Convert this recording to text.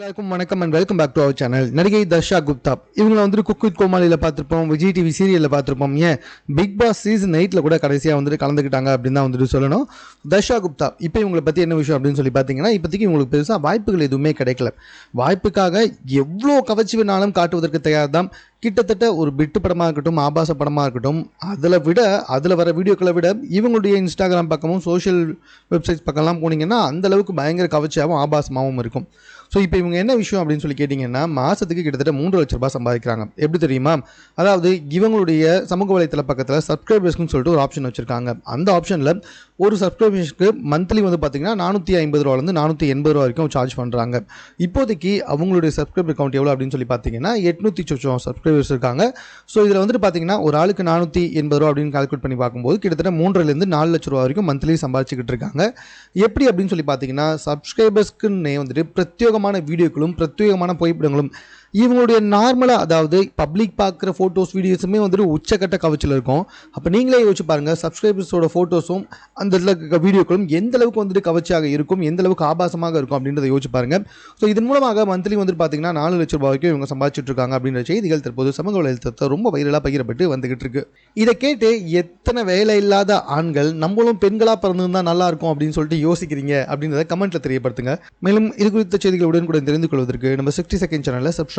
எல்லாருக்கும் வணக்கம் and welcome back to our channel நடிகை தர்ஷா குப்தா. இவங்களை வந்துட்டு குக் வித் கோமாளியில் பார்த்துருப்போம் விஜய் டிவி சீரியலில் பார்த்துருப்போம். ஏன்? பிக் பாஸ் சீசன் எயிட்டில் கூட கடைசியாக வந்துட்டு கலந்துக்கிட்டாங்க அப்படின்னு தான் வந்துட்டு சொல்லணும். தர்ஷா குப்தா இப்போ இவங்களை பற்றி என்ன விஷயம் அப்படின்னு சொல்லி பார்த்தீங்கன்னா இப்போதைக்கு இவங்களுக்கு பெருசாக வாய்ப்புகள் எதுவுமே கிடைக்கல. வாய்ப்புக்காக எவ்வளோ கவர்ச்சி வேணாலும் காட்டுவதற்கு தயார் தான் கிட்டத்தட்ட ஒரு பிட்டு படமாக இருக்கட்டும் ஆபாச படமாக இருக்கட்டும் அதில் விட அதில் வர வீடியோக்களை விட இவங்களுடைய இன்ஸ்டாகிராம் பக்கமும் சோஷியல் வெப்சைட்ஸ் பக்கம்லாம் போனீங்கன்னா அந்த அளவுக்கு பயங்கர கவர்ச்சியாகவும் ஆபாசமாகவும் இருக்கும். ஸோ இப்போ இவங்க என்ன விஷயம் அப்படின்னு சொல்லி கேட்டிங்கன்னா மாதத்துக்கு கிட்டத்தட்ட மூன்று லட்ச ரூபாய் சம்பாதிக்கிறாங்க. எப்படி தெரியுமா? அதாவது இவங்களுடைய சமூக வலைத்தள பக்கத்தில் சப்ஸ்கிரைபர்ஸ்க்குன்னு சொல்லிட்டு ஒரு ஆப்ஷன் வச்சுருக்காங்க. அந்த ஆப்ஷனில் ஒரு சப்ஸ்கிரிப்ஷனுக்கு மந்த்லி வந்து பார்த்தீங்கன்னா நானூற்றி ஐம்பது ரூபாலேருந்து நானூற்றி எண்பது ரூபா வரைக்கும் சார்ஜ் பண்ணுறாங்க இப்போதைக்கு அவங்களுடைய சப்ஸ்கிரைபர் அக்கௌண்ட் எவ்வளோ அப்படின்னு சொல்லி பார்த்தீங்கன்னா எட்நூற்றி சொச்சம் சப்ஸ்கிரைபர்ஸ் இருக்காங்க. ஸோ இதில் வந்துட்டு பார்த்தீங்கன்னா ஒரு ஆளுக்கு நானூற்றி எண்பது ரூபா அப்படின்னு கால்குலேட் பண்ணி பார்க்கும்போது கிட்டத்தட்ட மூன்றுலேருந்து நாலு லட்ச ரூபா வரைக்கும் மந்த்லி சம்பாதிச்சுக்கிட்டு இருக்காங்க. எப்படி அப்படின்னு சொல்லி பார்த்தீங்கன்னா சப்ஸ்கிரைபர்ஸ்க்குன்னே வந்துட்டு பிரத்யேகமான வீடியோக்களும் பிரத்யேகமான புகைப்படங்களும் இவங்களுடைய நார்மலாக அதாவது பப்ளிக் பார்க்குற ஃபோட்டோஸ் வீடியோஸுமே வந்துட்டு உச்சக்கட்ட கவச்சில் இருக்கும். அப்போ நீங்களே யோசிச்சு பாருங்கள் சப்ஸ்கிரைபர்ஸோட ஃபோட்டோஸும் அந்த இதில் வீடியோக்களும் எந்த அளவுக்கு வந்துட்டு கவர்ச்சியாக இருக்கும் எந்த அளவுக்கு ஆபாசமாக இருக்கும் அப்படின்றத யோசிச்சு பாருங்க. ஸோ இதன் மூலமாக மந்த்லி வந்துட்டு பார்த்தீங்கன்னா நாலு லட்சம் ரூபாய் வரைக்கும் இவங்க சம்பாதிச்சுட்டு இருக்காங்க அப்படின்ற செய்திகள் தற்போது சமூக வலைத்தளத்தை ரொம்ப வைரலாக பகிரப்பட்டு வந்துகிட்டு இருக்கு. இதை கேட்டு எத்தனை வேலை இல்லாத ஆண்கள் நம்மளும் பெண்களாக பிறந்திருந்தால் நல்லா இருக்கும் அப்படின்னு சொல்லிட்டு யோசிக்கிறீங்க அப்படின்றத கமெண்ட்டில் தெரியப்படுத்துங்க. மேலும் இது குறித்த செய்திகள் கூட தெரிந்து கொள்வதற்கு நம்ம சிக்ஸ்டி செகண்ட் சேனலில் சப்ஸ்கிரைப்